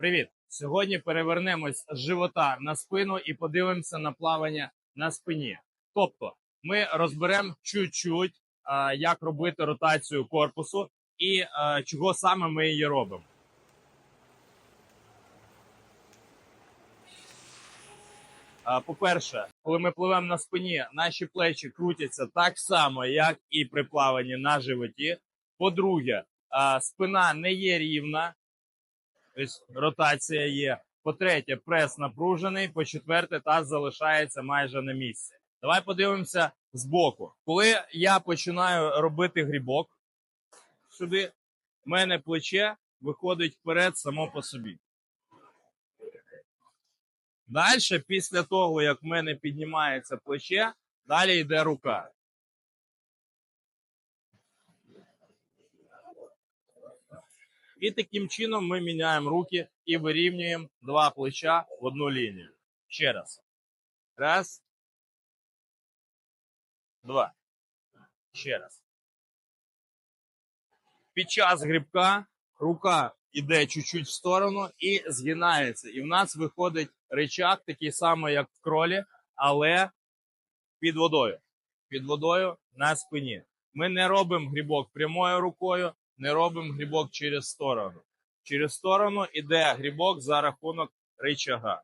Привіт! Сьогодні перевернемось з живота на спину і подивимося на плавання на спині. Тобто, ми розберемо чуть-чуть, як робити ротацію корпусу і чого саме ми її робимо. По-перше, коли ми пливемо на спині, наші плечі крутяться так само, як і при плаванні на животі. По-друге, спина не є рівна, тобто ротація є. По-третє, прес напружений. По-четверте, таз залишається майже на місці. Давай подивимося збоку. Коли я починаю робити грібок, сюди в мене плече виходить вперед само по собі. Далі, після того, як в мене піднімається плече, далі йде рука. І таким чином ми міняємо руки і вирівнюємо два плеча в одну лінію. Ще раз. Раз. Два. Ще раз. Під час грибка рука йде чуть-чуть в сторону і згинається. І в нас виходить ричаг, такий самий, як в кролі, але під водою. Під водою на спині. Ми не робимо грибок прямою рукою, не робимо грібок через сторону. Через сторону йде грібок за рахунок ричага.